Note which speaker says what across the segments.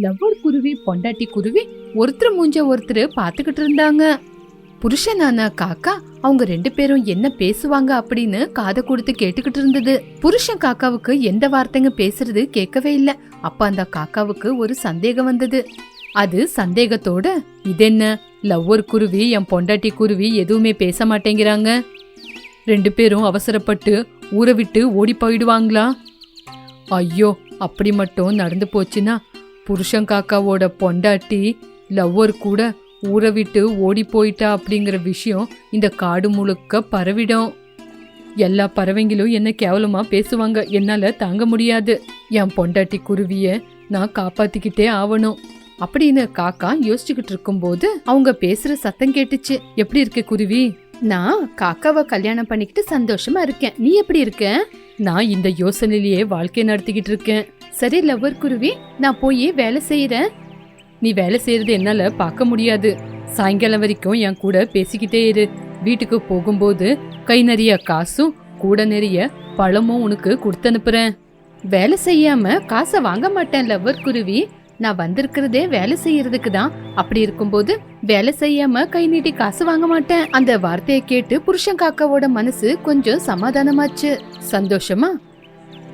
Speaker 1: Lover குருவி பொண்டாட்டி குருவி ஒருத்தர் மூஞ்ச ஒருத்தர் பார்த்துக்கிட்டு இருந்தாங்க. புருஷனான காக்கா அவங்க ரெண்டு பேரும் என்ன பேசுவாங்க அப்படின்னு காதை கொடுத்து கேட்டுக்கிட்டு இருந்தது. புருஷன் காக்காவுக்கு எந்த வார்த்தைங்க பேசுறது கேட்கவே இல்லை. அப்ப அந்த காக்காவுக்கு ஒரு சந்தேகம் வந்தது. அது சந்தேகத்தோட இதென்ன? லவ்வர் குருவி என் பொண்டாட்டி குருவி எதுவுமே பேச மாட்டேங்கிறாங்க. ரெண்டு பேரும் அவசரப்பட்டு ஊரை விட்டு ஓடி போயிடுவாங்களா? ஐயோ அப்படி மட்டும் நடந்து போச்சுன்னா புருஷன் காக்காவோட பொண்டாட்டி லவ்வர் கூட ஊரை விட்டு ஓடி போயிட்டா அப்படிங்கிற விஷயம் இந்த காடு முழுக்க பரவிடும். எல்லா பறவைங்களும் என்ன கேவலமாக பேசுவாங்க என்னால் தாங்க முடியாது. என் பொண்டாட்டி குருவியை நான் காப்பாற்றிக்கிட்டே ஆகணும் அப்படின்னு காக்கா யோசிச்சுக்கிட்டு இருக்கும்போது அவங்க பேசுகிற சத்தம் கேட்டுச்சு. எப்படி இருக்க குருவி? நான் காக்காவை கல்யாணம் பண்ணிக்கிட்டு சந்தோஷமா இருக்கேன். நீ எப்படி இருக்க? நான் இந்த யோசனையிலேயே வாழ்க்கை நடத்திக்கிட்டு இருக்கேன். சரி லவ்வர் குருவி நான் போய் வேலை செய்யறேன் நீ வேலை செய்யறது என்னால பார்க்க முடியாது. சாயங்காலம் வரைக்கும் என் கூட பேசிக்கிட்டே இரு. வீட்டுக்கு போகும்போது கை நிறைய காசும் கூட நிறைய பழமும் உனக்கு கொடுத்து அனுப்புறேன். வேலை செய்யாம காசை வாங்க மாட்டேன் லவ்வர் குருவி. நான் வந்திருக்கிறதே வேலை செய்யறதுக்கு தான். அப்படி இருக்கும்போது வேலை செய்யாம கை நீட்டி காசு வாங்க மாட்டேன். அந்த வார்த்தையை கேட்டு புருஷன் காக்காவோட மனசு கொஞ்சம் சமாதானமாச்சு. சந்தோஷமா?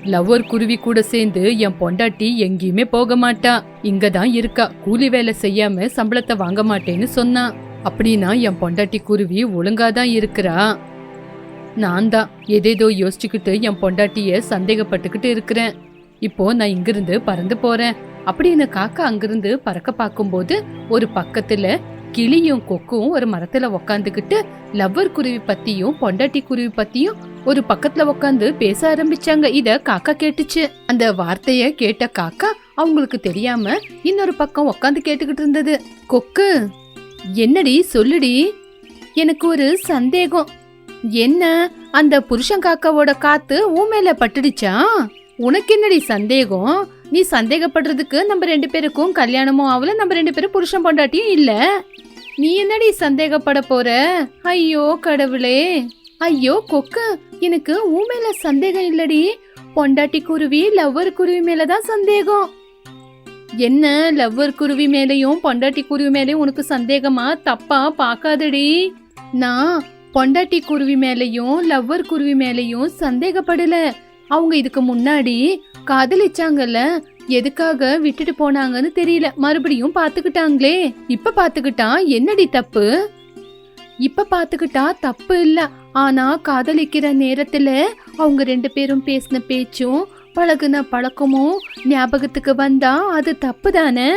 Speaker 1: லவ்வர் குருவி கூட சேர்ந்து என் பொண்டாட்டி எங்கேயுமே போக மாட்டா. இங்க தான் இருக்கா. கூலி வேலை செய்யாம சம்பளத்தை வாங்க மாட்டேன்னு சொன்னான் அப்படின்னா என் பொண்டாட்டி குருவி ஒழுங்காதான் இருக்கிறா. நான் தான் எதேதோ யோசிச்சுக்கிட்டு என் பொண்டாட்டிய சந்தேகப்பட்டுக்கிட்டு இருக்கிறேன். இப்போ நான் இங்கிருந்து பறந்து போறேன். அப்படின்னு காக்கா அங்கிருந்து பறக்க பார்க்கும்போது ஒரு பக்கத்துல கிளியும் கொக்கும் ஒரு மரத்துல உக்காந்துக்கிட்டு லவ்வர் குருவி பத்தியும் பொண்டாட்டி குருவி பத்தியும் ஒரு பக்கத்துல உக்காந்து பேச ஆரம்பிச்சாங்க. இத காக்கா கேட்டுச்சு. அந்த வார்த்தைய கேட்ட காக்கா அவங்களுக்கு தெரியாம இன்னொரு பக்கம் உக்காந்து கேட்டுக்கிட்டு இருந்தது. கொக்கு என்னடி சொல்லுடி? எனக்கு ஒரு சந்தேகம். என்ன? அந்த புருஷன் காக்காவோட காத்து உன் மேல பட்டுடுச்சா? உனக்கு என்னடி சந்தேகம்? நீ சந்தேகப்படுறதுக்கு நம்ம ரெண்டு பேருக்கும் கல்யாணமும் ஆகல நம்ம ரெண்டு பேரும் புருஷன் பொண்டாட்டியும் இல்ல. நீ என்னடி சந்தேகப்பட போற? ஐயோ கடவுளே. ஐயோ கொக்கு. எனக்கு உன் மேல சந்தேகம் இல்லடி. பொண்டாட்டி குருவி லவ்வர் குருவி மேலதான் சந்தேகம். என்ன லவ்வர் குருவி மேலேயும் பொண்டாட்டி குருவி மேலேயும் உனக்கு சந்தேகமா? தப்பா? பார்க்காதடி. நான் பொண்டாட்டி குருவி மேலேயும் லவ்வர் குருவி மேலேயும் சந்தேகப்படல. அவங்க இதுக்கு முன்னாடி காதலிச்சாங்கல்ல? எதுக்காக விட்டுட்டு போனாங்கன்னு தெரியல. மறுபடியும் பாத்துக்கிட்டாங்களே. இப்ப பாத்துக்கிட்டா என்னடி தப்பு? இப்ப பாத்துக்கிட்டா தப்பு இல்ல. ஆனா காதலிக்கிற நேரத்துல அவங்க ரெண்டு பேரும் பேசின பேச்சும் பழகுன பழக்கமும் ஞாபகத்துக்கு வந்தா அது தப்பு தானே?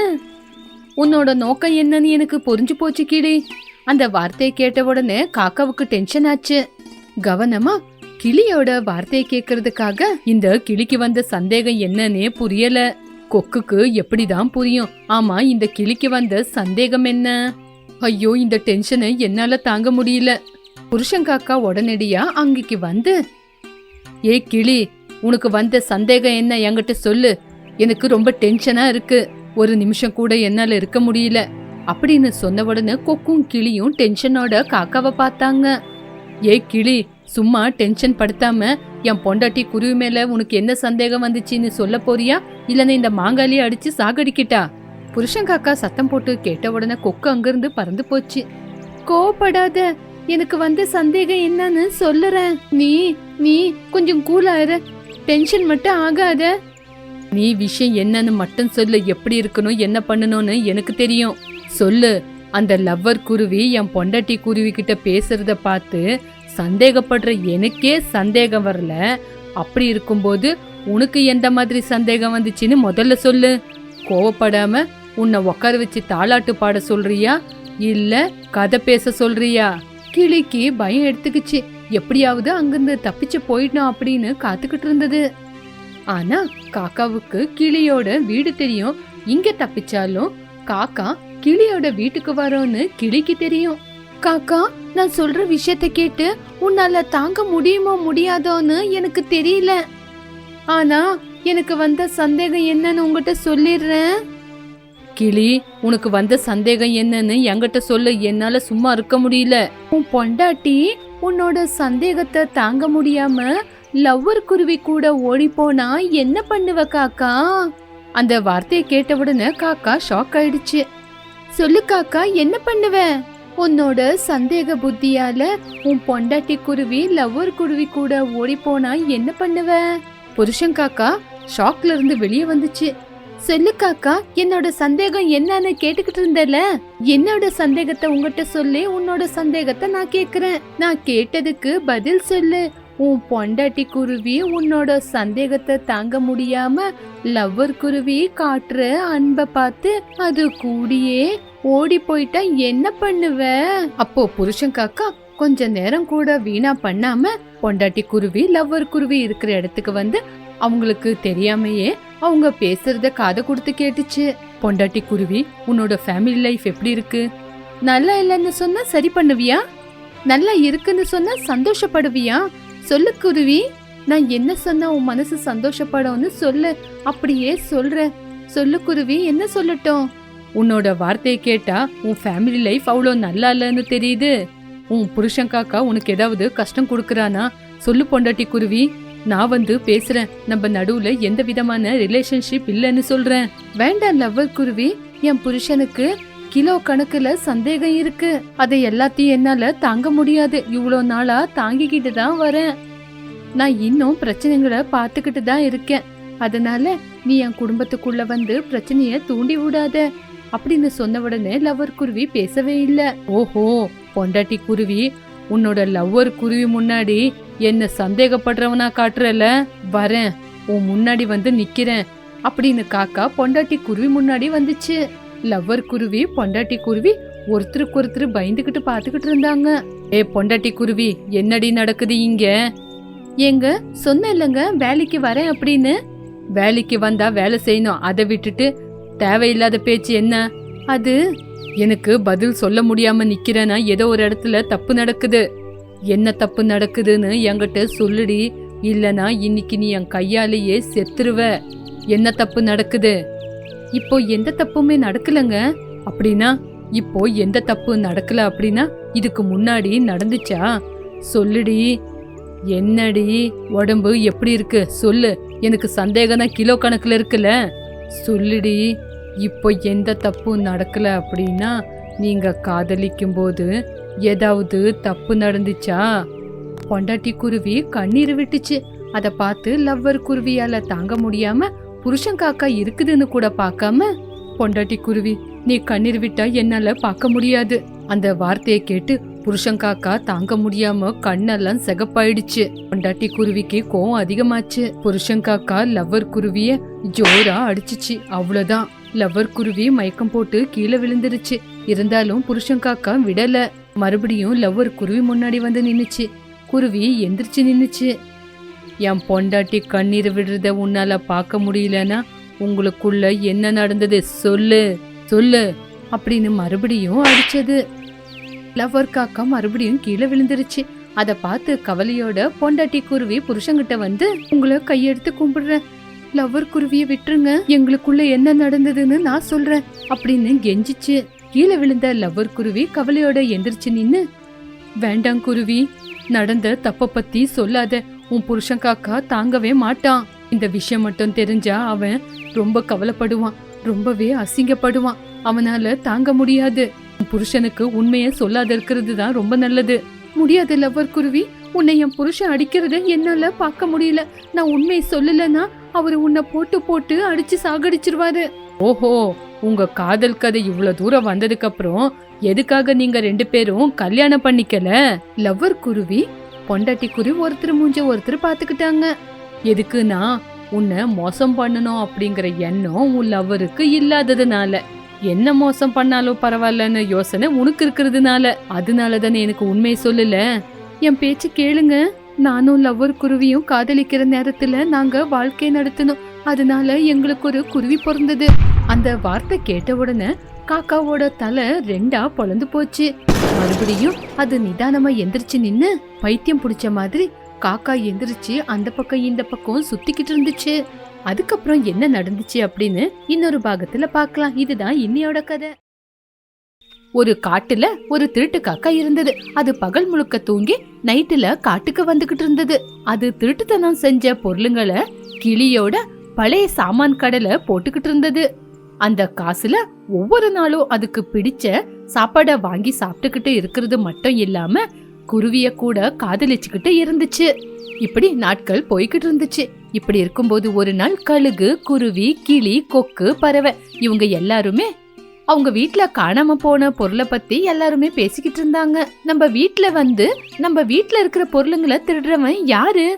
Speaker 1: உன்னோட நோக்கம் என்னன்னு எனக்கு புரிஞ்சு போச்சு கிளி அந்த வார்த்தையை கேட்ட உடனே காக்காவுக்கு டென்ஷன் ஆச்சு. கவனமா கிளியோட வார்த்தையை கேட்கறதுக்காக இந்த கிளிக்கு வந்த சந்தேகம் என்னன்னே புரியல. கொக்குக்கு எப்படிதான் புரியும்? ஆமா இந்த கிளிக்கு வந்த சந்தேகம் என்ன? ஐயோ இந்த டென்ஷனை என்னால தாங்க முடியல. புருஷன் காக்கா உடனடியா அங்கிக்கு வந்து ஏ கிளி உனக்கு வந்த சந்தேகம் என்ன? என்கிட்ட சொல்லு. எனக்கு ரொம்ப டென்ஷனா இருக்கு. ஒரு நிமிஷம் கூட என்னால இருக்க முடியல. அப்படின்னு சொன்ன உடனே கொக்கும் கிளியும் டென்ஷனோட காக்காவை பார்த்தாங்க. ஏ கிளி சும்மா டென்ஷன் படுத்தாம என் பொண்டாட்டி குருவி மேல உனக்கு என்ன சந்தேகம் வந்துச்சுன்னு சொல்ல போறியா? இல்லைன்னு இந்த மாங்காலியை அடிச்சு சாகடிக்கிட்டா? புருஷன் காக்கா சத்தம் போட்டு கேட்ட உடனே கொக்கு அங்கிருந்து பறந்து போச்சு. கோபப்படாத எனக்கு வந்த சந்தேகம் என்னன்னு சொல்லுறேன். நீ நீ கொஞ்சம் கூலாயிர டென்ஷன் மட்டும் ஆகாத. நீ விஷயம் என்னன்னு மட்டும் சொல்லு. எப்படி இருக்கணும் என்ன பண்ணணும்னு எனக்கு தெரியும். சொல்லு. அந்த லவ்வர் குருவி என் பொண்டாட்டி குருவி கிட்ட பேசுறத பார்த்து சந்தேகப்படுற எனக்கே சந்தேகம் வரல. அப்படி இருக்கும்போது உனக்கு எந்த மாதிரி சந்தேகம் வந்துச்சுன்னு முதல்ல சொல்லு. கோவப்படாம உன்னை உட்கார வச்சு தாளாட்டு பாட சொல்றியா? இல்ல கதை பேச சொல்றியா? கிளிக்கு பயம் எடுத்துக்கிச்சு. எப்படியாவது அங்கிருந்து தப்பிச்சு போயிடணும் அப்படின்னு காத்துக்கிட்டு இருந்தது. ஆனா காக்காவுக்கு கிளியோட வீடு தெரியும். இங்க தப்பிச்சாலும் காக்கா கிளியோட வீட்டுக்கு வரோன்னு கிளிக்கு தெரியும். காக்கா நான் சொல்ற விஷயத்த கேட்டு உன்னால தாங்க முடியுமோ முடியாதோன்னு எனக்கு தெரியல. ஆனா எனக்கு வந்த சந்தேகம் என்னன்னு உங்ககிட்ட சொல்லிடுறேன். கிளி உனக்கு வந்த சந்தேகம் என்னன்னு என்கிட்ட சொல்ல என்னால சும்மா இருக்க முடியல. உன் பொண்டாட்டி உன்னோட சந்தேகத்தை தாங்க முடியாம லவ்வர் குருவி கூட ஓடி போனா என்ன பண்ணுவ காக்கா? அந்த வார்த்தையை கேட்ட உடனே காக்கா ஷாக் ஆயிடுச்சு. சொல்லு காக்கா என்ன பண்ணுவ? உன்னோட சந்தேக புத்தியால உன் பொண்டாட்டி குருவி லவ்வர் குருவி கூட ஓடி போனா என்ன பண்ணுவ? புருஷன் காக்கா ஷாக்ல இருந்து வெளியே வந்துச்சு. சொல்லு காக்கா என்னோட சந்தேகம் என்னன்னு கேட்டுக்கிட்டு இருந்தல? என்னோட சந்தேகத்தை உங்ககிட்ட சொல்லி உன்னோட சந்தேகத்தை நான் கேக்குறேன். நான் கேட்டதுக்கு பதில் சொல்லு. உன் பொண்டாட்டி குருவி உன்னோட சந்தேகத்தை தாங்க முடியாம லவ்வர் குருவி காட்டுற அன்பை பார்த்து அது கூடியே ஓடி போயிட்டா என்ன பண்ணுவ? அப்போ புருஷன் காக்கா கொஞ்ச நேரம் கூட வீணா பண்ணாம பொண்டாட்டி குருவி லவ்வர் குருவி இருக்கிற இடத்துக்கு வந்து அவங்களுக்கு தெரியாமையே அவங்க பேசுறத காதை கொடுத்து கேட்டுச்சு. பொண்டாட்டி குருவி உன்னோட ஃபேமிலி லைஃப் எப்படி இருக்கு? நல்லா இல்லைன்னு சொன்னா சரி பண்ணுவியா? நல்லா இருக்குன்னு சொன்னா சந்தோஷப்படுவியா? சொல்லு குருவி நான் என்ன சொன்னா உன் மனசு சந்தோஷப்படும்னு சொல்லு. அப்படியே சொல்ற. சொல்லு குருவி என்ன சொல்லட்டும்? உன்னோட வார்த்தையை கேட்டா உன் ஃபேமிலி லைஃப் அவ்வளோ நல்லா இல்லைன்னு தெரியுது. உன் புருஷன் காக்கா உனக்கு ஏதாவது கஷ்டம் கொடுக்குறானா? சொல்லு பொண்டாட்டி குருவி. நான் வந்து பேசுறேன். நம்ம நடுவுல எந்த விதமான ரிலேஷன்ஷிப் இல்லைன்னு சொல்றேன். வேண்டாம் லவ்வர் குருவி. என் புருஷனுக்கு கிலோ கணக்குல சந்தேகம் இருக்கு. அதை எல்லாத்தையும் என்னால தாங்க முடியாது. இவ்வளோ நாளா தாங்கிக்கிட்டு தான் வரேன். நான் இன்னும் பிரச்சனைகளை பார்த்துக்கிட்டு தான் இருக்கேன். அதனால நீ என் குடும்பத்துக்குள்ள வந்து பிரச்சனைய தூண்டி விடாத. அப்படின்னு சொன்ன உடனே லவ்வர் குருவி பேசவே இல்லை. ஓஹோ பொண்டாட்டி குருவி உன்னோட லவ்வர் குருவி முன்னாடி என்ன சந்தேகப்படுறவனா காட்டுறல? வரேன் உன் முன்னாடி வந்து நிக்கிறேன் அப்படின்னு காக்கா பொண்டாட்டி குருவி முன்னாடி வந்துச்சு. லவ்வர் குருவி பொண்டாட்டி குருவி ஒருத்தருக்கு ஒருத்தர் பயந்துகிட்டு பாத்துக்கிட்டு இருந்தாங்க. ஏ பொண்டாட்டி குருவி என்னடி நடக்குது இங்க? ஏங்க சொன்ன இல்லைங்க வேலைக்கு வரேன் அப்படின்னு. வேலைக்கு வந்தா வேலை செய்யணும் அதை விட்டுட்டு தேவையில்லாத பேச்சு என்ன? அது எனக்கு பதில் சொல்ல முடியாம நிக்கிறேன்னா ஏதோ ஒரு இடத்துல தப்பு நடக்குது. என்ன தப்பு நடக்குதுன்னு என்கிட்ட சொல்லுடி. இல்லனா இன்னைக்கு நீ என் கையாலேயே செத்துருவ. என்ன தப்பு நடக்குது? இப்போ எந்த தப்புமே நடக்கலங்க. அப்படின்னா இப்போ எந்த தப்பு நடக்கல அப்படின்னா இதுக்கு முன்னாடி நடந்துச்சா? சொல்லுடி. என்னடி? உடம்பு எப்படி இருக்கு? சொல்லு. எனக்கு சந்தேகம் தான் கிலோ கணக்குல இருக்குல்ல. சொல்லுடி. இப்போ எந்த தப்பும் நடக்கலை அப்படின்னா நீங்கள் காதலிக்கும் போது ஏதாவது தப்பு நடந்துச்சா? பொண்டாட்டி குருவி கண்ணீர் விட்டுச்சு. அதை பார்த்து லவ்வர் குருவியால தாங்க முடியாம புருஷன் காக்கா இருக்குதுன்னு கூட பார்க்காம பொண்டாட்டி குருவி நீ கண்ணீர் விட்டா என்னால பார்க்க முடியாது. அந்த வார்த்தையை கேட்டு புருஷன் காக்கா தாங்க முடியாம கண்ணெல்லாம் சிகப்பாயிடுச்சு. பொண்டாட்டி குருவிக்கு கோவம் அதிகமாச்சு. புருஷன் காக்கா லவ்வர் குருவிய ஜோரா அடிச்சுச்சு. அவ்வளவுதான். லவ்வர் குருவி மயக்கம் போட்டு கீழே விழுந்துருச்சு. இருந்தாலும் புருஷன் காக்கா விடல. மறுபடியும் லவ்வர் குருவி முன்னாடி வந்து நின்னுச்சு. குருவி எந்திரிச்சு நின்னுச்சு. என் பொண்டாட்டி கண்ணீர் விடுறத உன்னால பார்க்க முடியலன்னா உங்களுக்குள்ள என்ன நடந்தது சொல்லு சொல்லு அப்படின்னு மறுபடியும் அடிச்சது. லவ்வர் காக்கா மறுபடியும் கீழே விழுந்துருச்சு. அதை பார்த்து கவலையோட பொண்டாட்டி குருவி புருஷங்கிட்ட வந்து உங்களை கையெடுத்து கும்பிடுறேன். லவ்வர் குருவியை விட்டுருங்க. எங்களுக்குள்ள என்ன நடந்ததுன்னு நான் சொல்றேன். அப்படின்னு கெஞ்சிச்சு. கீழே விழுந்த லவ்வர் குருவி கவலையோட எந்திரிச்சு நின்னு வேண்டாம் குருவி நடந்த தப்ப பத்தி சொல்லாத. உன் புருஷன் காக்கா தாங்கவே மாட்டான். இந்த விஷயம் மட்டும் தெரிஞ்சா அவன் ரொம்ப கவலைப்படுவான். ரொம்பவே அசிங்கப்படுவான். அவனால தாங்க முடியாது. உன் புருஷனுக்கு உண்மைய சொல்லாத இருக்கிறது தான் ரொம்ப நல்லது. முடியாது லவ்வர் குருவி. உன்னை என் புருஷன் அடிக்கிறத என்னால பார்க்க முடியல. நான் உண்மையை சொல்லலன்னா அவர் உன்னை போட்டு போட்டு அடிச்சு சாகடிச்சிருவாரு. ஓஹோ உங்க காதல் கதை இவ்வளவு தூரம் வந்ததுக்கு அப்புறம் எதுக்காக நீங்க ரெண்டு பேரும் கல்யாணம் பண்ணிக்கல? லவ்வர் குருவி பொண்டாட்டி குருவி ஒருத்தர் மூஞ்ச ஒருத்தர் பாத்துக்கிட்டாங்க. எதுக்குன்னா உன்னை மோசம் பண்ணணும் அப்படிங்கிற எண்ணம் உன் லவ்வருக்கு இல்லாததுனால. என்ன மோசம் பண்ணாலும் பரவாயில்லன்னு யோசனை உனக்கு இருக்கிறதுனால. அதனால தானே எனக்கு உண்மை சொல்லல? என் பேச்சு கேளுங்க. நானும் லவ்வர் குருவியும் காதலிக்கிற நேரத்துல நாங்க வாழ்க்கை நடத்தினோம். அதனால எங்களுக்கு ஒரு குருவி பிறந்தது. அந்த வார்த்தை கேட்ட உடனே காக்காவோட தலை ரெண்டா பொழந்து போச்சு. மறுபடியும் அது நிதானமா எந்திரிச்சு நின்னு பைத்தியம் பிடிச்ச மாதிரி காக்கா எந்திரிச்சு அந்த பக்கம் இந்த பக்கம் சுத்திக்கிட்டு இருந்துச்சு. அதுக்கப்புறம் என்ன நடந்துச்சு அப்படின்னு இன்னொரு பாகத்துல பார்க்கலாம் இதுதான் இன்னையோட கதை. ஒரு காட்டுல ஒரு திருட்டு காக்கா இருந்தது. அது பகல் முழுக்க தூங்கி நைட்டுல காட்டுக்கு வந்துகிட்டு இருந்தது. அது திருட்டுத்தனம் செஞ்ச பொருளுங்களை கிளியோட பழைய சாமான் கடையில போட்டுக்கிட்டு இருந்தது. அந்த காசுல ஒவ்வொரு நாளும் அதுக்கு பிடிச்ச சாப்பாட வாங்கி சாப்பிட்டுக்கிட்டு இருக்கிறது மட்டும் இல்லாம குருவிய கூட காதலிச்சுக்கிட்டு இருந்துச்சு. இப்படி நாட்கள் போய்கிட்டு இருந்துச்சு. இப்படி இருக்கும்போது ஒரு நாள் கழுகு குருவி கிளி கொக்கு பறவை இவங்க எல்லாருமே அவங்க வீட்ல காணாம போன பொருளை பத்தி எல்லாருமே பேசிக்கிட்டு இருந்தாங்க. நம்ம வீட்ல வந்து நம்ம வீட்ல இருக்கிற பொருளுங்களை திருடுறவன் யாரு?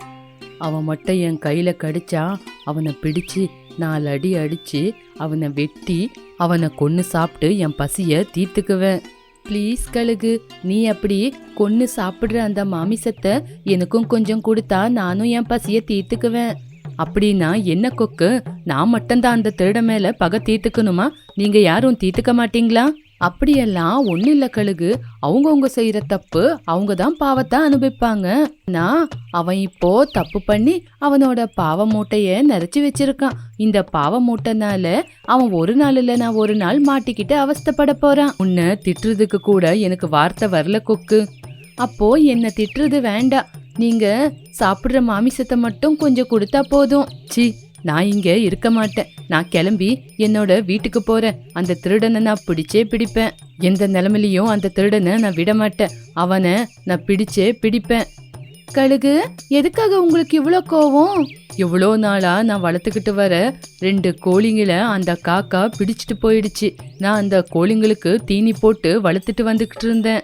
Speaker 1: அவன் மட்டும் என் கையில கடிச்சா அவனை பிடிச்சு நாலு அடி அடிச்சு அவனை வெட்டி அவனை கொன்று சாப்பிட்டு என் பசிய தீர்த்துக்குவேன். ப்ளீஸ் கழுகு நீ அப்படி கொன்று சாப்பிடுற அந்த மாமிசத்தை எனக்கும் கொஞ்சம் கொடுத்தா நானும் என் பசிய தீர்த்துக்குவேன். அப்படின்னா என்ன கொக்கு? நான் மட்டும்தான் அந்த திருட மேல பகை தீர்த்துக்கணுமா? நீங்க யாரும் தீர்த்துக்க மாட்டீங்களா? அப்படியெல்லாம் ஒன்னும் இல்ல கழுகு. அவங்கவுங்க செய்யற தப்பு அவங்க தான் பாவத்தை அனுபவிப்பாங்க. நான் அவன் இப்போ தப்பு பண்ணி அவனோட பாவ மூட்டைய நிறைச்சி வச்சிருக்கான். இந்த பாவ மூட்டைனால அவன் ஒரு நாள் இல்ல நான் ஒரு நாள் மாட்டிக்கிட்டு அவஸ்தப்பட போறான். உன்னை திட்டுறதுக்கு கூட எனக்கு வார்த்தை வரல கொக்கு. அப்போ என்ன திட்டுறது வேண்டாம். நீங்க சாப்பிடுற மாமிசத்தை மட்டும் கொஞ்சம் கொடுத்தா போதும். சி நான் இங்க இருக்க மாட்டேன். நான் கிளம்பி என்னோட வீட்டுக்கு போறேன். அந்த திருடனை நான் பிடிச்சே பிடிப்பேன். எந்த நிலமையிலையும் அந்த திருடனை நான் விட மாட்டேன். அவனை நான் பிடிச்சே பிடிப்பேன். கழுகு எதுக்காக உங்களுக்கு இவ்வளோ கோவம்? இவ்வளோ நாளா நான் வளர்த்துக்கிட்டு வர ரெண்டு கோழிங்களை அந்த காக்கா பிடிச்சிட்டு போயிடுச்சு. நான் அந்த கோழிங்களுக்கு தீனி போட்டு வளர்த்துட்டு வந்துக்கிட்டு இருந்தேன்.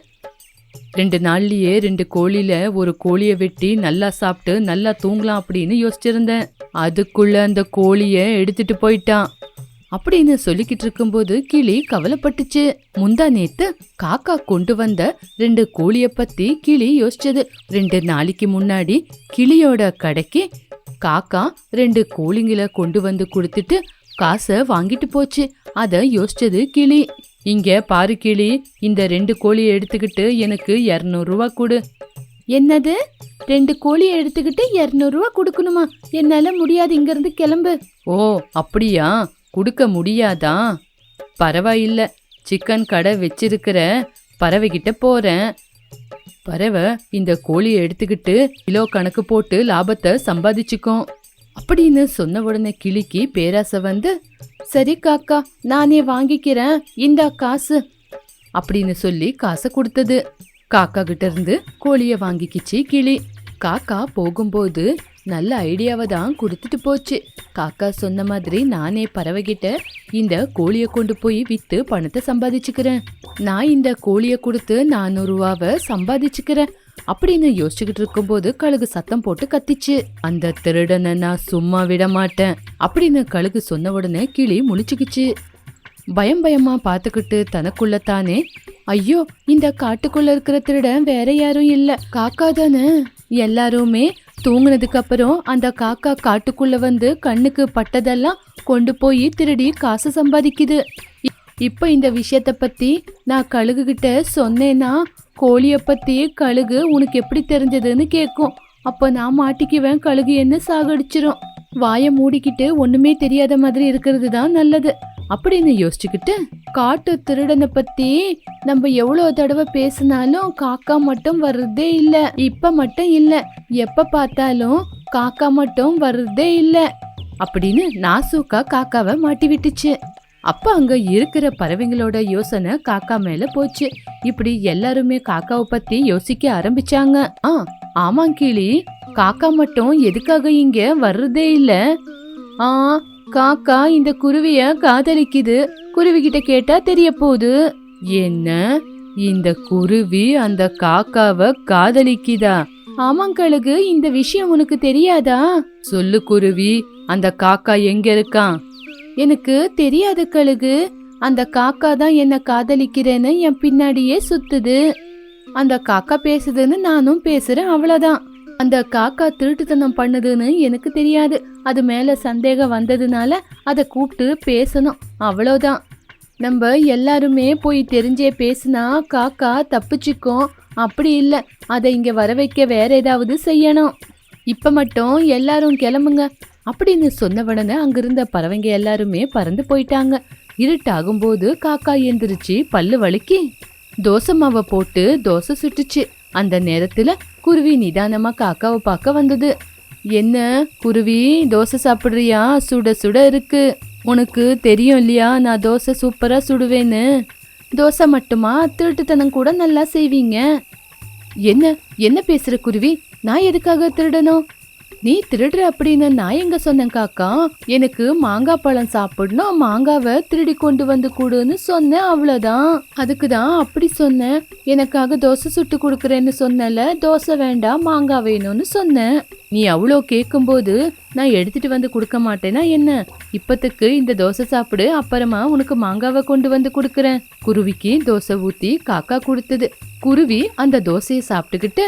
Speaker 1: ரெண்டு நாள்லயே ரெண்டு கோழியில ஒரு கோழியை வெட்டி நல்லா சாப்பிட்டு நல்லா தூங்கலாம் அப்படின்னு யோசிச்சிருந்தேன். அதுக்குள்ள அந்த கோழிய எடுத்துட்டு போயிட்டான். அப்படின்னு சொல்லிக்கிட்டு இருக்கும்போது கிளி கவலைப்பட்டுச்சு. முந்தா நேத்து காக்கா கொண்டு வந்த ரெண்டு கோழிய பத்தி கிளி யோசிச்சது. ரெண்டு நாளைக்கு முன்னாடி கிளியோட கடைக்கு காக்கா ரெண்டு கோழிங்களை கொண்டு வந்து கொடுத்துட்டு காசை வாங்கிட்டு போச்சு. அதை யோசிச்சது கிளி. இங்க பாரு கிளி இந்த ரெண்டு கோழியை எடுத்துக்கிட்டு எனக்கு இரநூறுவா கொடு. என்னது? ரெண்டு கோழியை எடுத்துக்கிட்டு இரநூறுவா கொடுக்கணுமா? என்னால முடியாது இங்கிருந்து கிளம்பு. ஓ அப்படியா? கொடுக்க முடியாதா? பரவாயில்ல. சிக்கன் கடை வச்சிருக்கிற பறவைகிட்ட போறேன். பறவை இந்த கோழியை எடுத்துக்கிட்டு கிலோ கணக்கு போட்டு லாபத்தை சம்பாதிச்சுக்கும். அப்படின்னு சொன்ன உடனே கிளிக்கு பேராசை வந்து சரி காக்கா நானே வாங்கிக்கிறேன். இந்தா காசு. அப்படின்னு சொல்லி காசை கொடுத்தது. காக்கா கிட்ட இருந்து கோழிய வாங்கிக்கிச்சு கிளி. காக்கா போகும்போது நல்ல ஐடியாவை தான் கொடுத்துட்டு போச்சு. காக்கா சொன்ன மாதிரி நானே பறவைகிட்ட இந்த கோழிய கொண்டு போய் வித்து பணத்தை சம்பாதிச்சுக்கிறேன். நான் இந்த கோழிய கொடுத்து நானூறுவாவை சம்பாதிச்சுக்கிறேன். அப்படின்னு யோசிச்சுக்கிட்டு இருக்கும்போது கழுகு சத்தம் போட்டு கத்திச்சு அந்த திருடனை நான் சும்மா விட மாட்டேன் அப்படின்னு கழுகு சொன்ன உடனே கிளி முழிச்சுக்கிச்சு. பயம் பயமா பார்த்துக்கிட்டு தனக்குள்ள தானே ஐயோ இந்த காட்டுக்குள்ள இருக்கிற திருடன் வேற யாரும் இல்ல காக்கா தானே? எல்லாருமே தூங்கினதுக்கு அப்புறம் அந்த காக்கா காட்டுக்குள்ள வந்து கண்ணுக்கு பட்டதெல்லாம் கொண்டு போய் திருடி காசு சம்பாதிக்குது. இ- இப்ப இந்த விஷயத்த பத்தி நான் கழுகுகிட்ட சொன்னேன்னா கோழியை பற்றி கழுகு உனக்கு எப்படி தெரிஞ்சதுன்னு கேட்கும் அப்போ நான் மாட்டிக்குவேன் கழுகு என்ன சாகடிச்சிரும். வாயை மூடிக்கிட்டு ஒன்றுமே தெரியாத மாதிரி இருக்கிறது தான் நல்லது. அப்படின்னு யோசிச்சுக்கிட்டு காட்டு திருடனை பத்தி நம்ம எவ்வளோ தடவை பேசினாலும் காக்கா மட்டும் வர்றதே இல்லை இப்ப மட்டும் இல்லை. எப்ப பார்த்தாலும் காக்கா மட்டும் வர்றதே இல்லை. அப்படின்னு நாசூக்கா காக்காவை மாட்டி விட்டுச்சு. அப்ப அங்க இருக்கிற பறவைங்களோட யோசனை காக்கா மேல போச்சு. இப்படி எல்லாருமே காக்காவை பத்தி யோசிக்க ஆரம்பிச்சாங்க. ஆ ஆமாம் கிளி. காக்கா மட்டும் எதுக்காக இங்க வர்றதே இல்ல. ஆ காக்கா இந்த குருவிய காதலிக்குது. குருவி கிட்ட கேட்டா தெரிய போகுது. என்ன? இந்த குருவி அந்த காக்காவை காதலிக்குதா? ஆமாங்கழுகு இந்த விஷயம் உனக்கு தெரியாதா? சொல்லு குருவி அந்த காக்கா எங்க இருக்கான் எனக்கு தெரியாத கழுகு. அந்த காக்கா தான் என்ன காதலிக்கிறேன்னு என் பின்னாடியே சுத்துது. அந்த காக்கா பேசுதுன்னு நானும் பேசுறேன் அவ்வளோதான் அந்த காக்கா திருட்டுத்தனம் பண்ணுதுன்னு எனக்கு தெரியாது. அது மேல சந்தேகம் வந்ததுனால அதை கூப்பிட்டு பேசணும் அவ்வளோதான் நம்ம எல்லாருமே போய் தெரிஞ்சே பேசினா காக்கா தப்பிச்சுக்கும். அப்படி இல்லை அதை இங்கே வர வைக்க வேற ஏதாவது செய்யணும். இப்போ மட்டும் எல்லாரும் கிளம்புங்க. அப்படின்னு சொன்ன உடனே அங்கிருந்த பறவைங்க எல்லாருமே பறந்து போயிட்டாங்க. இருட்டாகும்போது காக்கா எந்திரிச்சு பல்லு வலிக்கி தோசை மாவை போட்டு தோசை சுட்டுச்சு. அந்த நேரத்துல குருவி நிதானமா காக்காவை பார்க்க வந்தது. என்ன குருவி தோசை சாப்பிடுறியா? சுட சுட இருக்கு. உனக்கு தெரியும் இல்லையா? நான் தோசை சூப்பரா சுடுவேன்னு. தோசை மட்டுமா? திருட்டுத்தனம் கூட நல்லா செய்வீங்க. என்ன? என்ன பேசுற குருவி? நான் எதுக்காக திருடணும்? நீ திருடுற அப்படின்னு நான் எங்க சொன்னேன் காக்கா? எனக்கு மாங்காய் பழம் சாப்பிடணும் மாங்காவை திருடி கொண்டு வந்து கொடுன்னு சொன்னேன் அவ்வளவுதான். அதுக்கு தான் அப்படி சொன்னேன். எனக்காக தோசை சுட்டு கொடுக்குறேன்னு சொன்னல தோசை வேண்டாம் மாங்காய் வேணும்னு சொன்னேன். நீ அவ்வளோ கேட்கும்போது நான் எடுத்துட்டு வந்து கொடுக்க மாட்டேனா என்ன? இப்பத்துக்கு இந்த தோசை சாப்பிடு அப்புறமா உனக்கு மாங்காவை கொண்டு வந்து கொடுக்குறேன். குருவிக்கு தோசை ஊத்தி காக்கா கொடுத்தது. குருவி அந்த தோசையை சாப்பிட்டுக்கிட்டு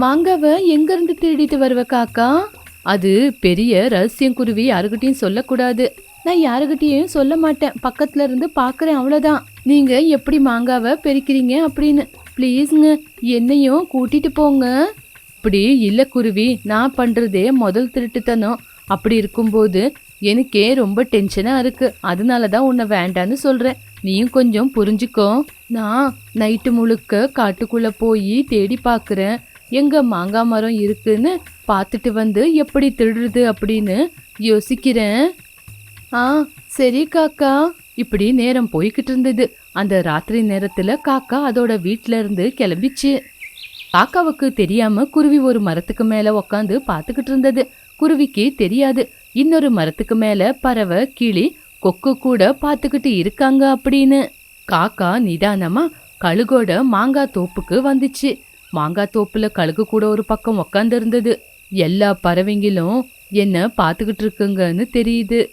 Speaker 1: மாங்காவை எங்க இருந்து திருடிட்டு வருவ காக்கா? அது பெரிய ரகசியம் குருவி யாருக்கிட்டையும் சொல்லக்கூடாது. நான் யாருக்கிட்டையும் சொல்ல மாட்டேன். பக்கத்துல இருந்து பாக்குறேன் அவ்வளோதான் நீங்க எப்படி மாங்காவை பெருக்கிறீங்க அப்படின்னு. ப்ளீஸ்ங்க என்னையும் கூட்டிட்டு போங்க. இப்படி இல்ல குருவி நான் பண்றதே முதல் திருட்டுத்தனம். அப்படி இருக்கும்போது எனக்கே ரொம்ப டென்ஷனாக இருக்கு. அதனால தான் உன்னை வேண்டான்னு சொல்கிறேன் நீயும் கொஞ்சம் புரிஞ்சுக்கோ. நான் நைட்டு முழுக்க காட்டுக்குள்ளே போய் தேடி பார்க்குறேன் எங்கே மாங்காய் மரம் இருக்குன்னு பார்த்துட்டு வந்து எப்படி திருடுறது அப்படின்னு யோசிக்கிறேன். ஆ சரி காக்கா. இப்படி நேரம் போய்கிட்டு இருந்தது. அந்த ராத்திரி நேரத்தில் காக்கா அதோட வீட்ல இருந்து கிளம்பிச்சு. காக்காவுக்கு தெரியாம குருவி ஒரு மரத்துக்கு மேலே உக்காந்து பார்த்துக்கிட்டு இருந்தது. குருவிக்கு தெரியாது. இன்னொரு மரத்துக்கு மேலே பறவை கிளி கொக்கு கூட பார்த்துக்கிட்டு இருக்காங்க அப்படின்னு. காக்கா நிதானமா கழுகோட மாங்காய் தோப்புக்கு வந்துச்சு. மாங்காய் தோப்புல கழுகு கூட ஒரு பக்கம் உக்காந்துருந்தது. எல்லா பறவைங்களும் என்ன பார்த்துக்கிட்டு இருக்குங்கன்னு தெரியுது.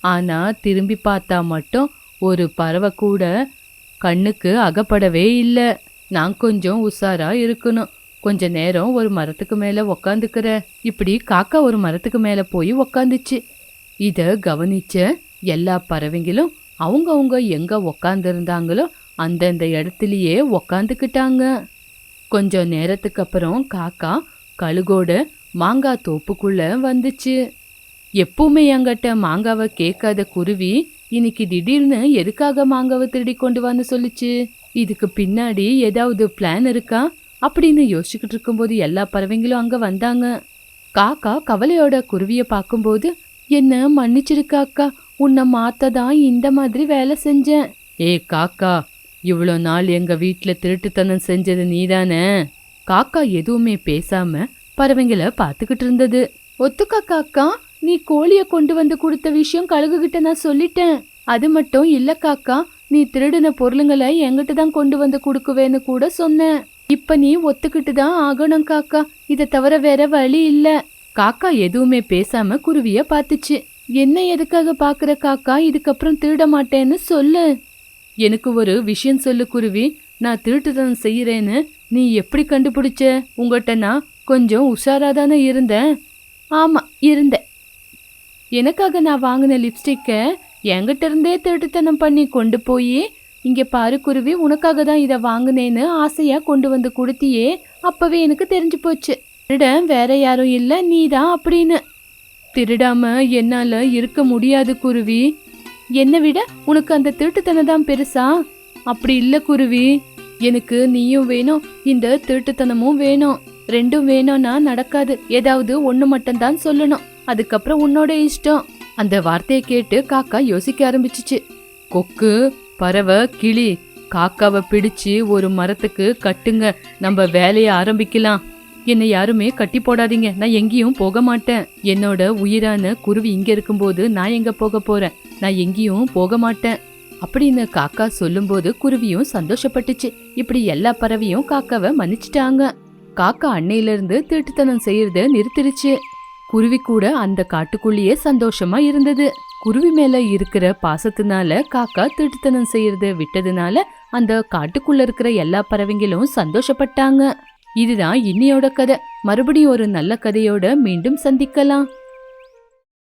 Speaker 1: ஆனா திரும்பி பார்த்தா மட்டும் ஒரு பறவை கூட கண்ணுக்கு அகப்படவே இல்லை. நான் கொஞ்சம் உஷாரா இருக்கணும். கொஞ்ச நேரம் ஒரு மரத்துக்கு மேல உக்காந்துக்கிறேன் இப்படி காக்கா ஒரு மரத்துக்கு மேல போய் உக்காந்துச்சு. இத கவனிச்ச எல்லா பறவைங்களும் அவங்கவுங்க எங்க உக்காந்துருந்தாங்களோ அந்தந்த இடத்துலயே உக்காந்துக்கிட்டாங்க. கொஞ்சம் நேரத்துக்கு அப்புறம் காக்கா கழுகோட மாங்காய் தோப்புக்குள்ள வந்துச்சு. எப்பவுமே என்கிட்ட மாங்காவை கேட்காத குருவி இன்னைக்கு திடீர்னு எதுக்காக மாங்காவை திருடி கொண்டு வந்து சொல்லுச்சு. இதுக்கு பின்னாடி ஏதாவது பிளான் இருக்கா? அப்படின்னு யோசிச்சுக்கிட்டு இருக்கும்போது எல்லா பறவைங்களும் அங்க வந்தாங்க. காக்கா கவலையோட குருவியை பார்க்கும்போது என்ன மன்னிச்சிரு காக்கா உன்னை மாத்த தான் இந்த மாதிரி வேலை செஞ்சேன். ஏ காக்கா இவ்வளோ நாள் எங்கள் வீட்டில் திருட்டுத்தனம் செஞ்சது நீதானே? காக்கா எதுவுமே பேசாம பறவைங்களை பார்த்துக்கிட்டு இருந்தது. ஒத்துக்கா காக்கா நீ கோழிய கொண்டு வந்து கொடுத்த விஷயம் கழுகுகிட்ட நான் சொல்லிட்டேன். அது மட்டும் இல்ல காக்கா நீ திருடின பொருளுங்களை எங்கிட்ட தான் கொண்டு வந்து கொடுக்குவேன்னு கூட சொன்னேன். இப்ப நீ ஒத்துக்கிட்டு தான் ஆகணும் காக்கா. இதை தவிர வேற வழி இல்ல. காக்கா எதுவுமே பேசாம குருவிய பார்த்துச்சு என்ன எதுக்காக பாக்குற காக்கா? இதுக்கப்புறம் திருட மாட்டேன்னு சொல்லு. எனக்கு ஒரு விஷயம் சொல்லு குருவி. நான் திருட்டுத்தனம் செய்கிறேன்னு நீ எப்படி கண்டுபிடிச்ச? உங்கள்கிட்ட நான் கொஞ்சம் உஷாராக தானே இருந்தேன். ஆமாம் இருந்தேன். எனக்காக நான் வாங்கின லிப்ஸ்டிக்கை என்கிட்ட இருந்தே திருட்டுத்தனம் பண்ணி கொண்டு போய் இங்கே பாரு குருவி உனக்காக தான் இதை வாங்கினேன்னு ஆசையாக கொண்டு வந்து கொடுத்தியே. அப்போவே எனக்கு தெரிஞ்சு போச்சு. திருடன் வேற யாரும் இல்லை நீ தான் அப்படின்னு. திருடாம என்னால் இருக்க முடியாது குருவி. என்னை விட உனக்கு அந்த திருட்டுத்தனம் தான் பெருசா? அப்படி இல்ல குருவி. எனக்கு நீயும் வேணும் இந்த திருட்டுத்தனமும் வேணும். ரெண்டும் வேணும்னா நடக்காது. ஏதாவது ஒண்ணு மட்டும்தான் சொல்லணும். அதுக்கப்புறம் உன்னோட இஷ்டம். அந்த வார்த்தையை கேட்டு காக்கா யோசிக்க ஆரம்பிச்சிச்சு. கொக்கு பறவை கிளி. காக்காவை பிடிச்சு ஒரு மரத்துக்கு கட்டுங்க. நம்ம வேலையை ஆரம்பிக்கலாம். என்னை யாருமே கட்டி போடாதீங்க. நான் எங்கேயும் போக மாட்டேன். என்னோட உயிரான குருவி இங்க இருக்கும்போது நான் எங்க போக போறேன்? நான் எங்கேயும் போக மாட்டேன். அப்படின்னு காக்கா சொல்லும்போது குருவியும் சந்தோஷப்பட்டுச்சு. இப்படி எல்லா பறவையும் காக்காவை மன்னிச்சிட்டாங்க. காக்கா அன்னையில இருந்து திருட்டுத்தனம் செய்யறத நிறுத்திருச்சு. குருவி கூட அந்த காட்டுக்குள்ளேயே சந்தோஷமா இருந்தது. குருவி மேல இருக்கிற பாசத்தினால காக்கா திருட்டுத்தனம் செய்யறத விட்டதுனால அந்த காட்டுக்குள்ள இருக்கிற எல்லா பறவைங்களும் சந்தோஷப்பட்டாங்க. இதுதான் இன்னையோட கதை. மறுபடியும் ஒரு நல்ல கதையோட மீண்டும் சந்திக்கலாம்.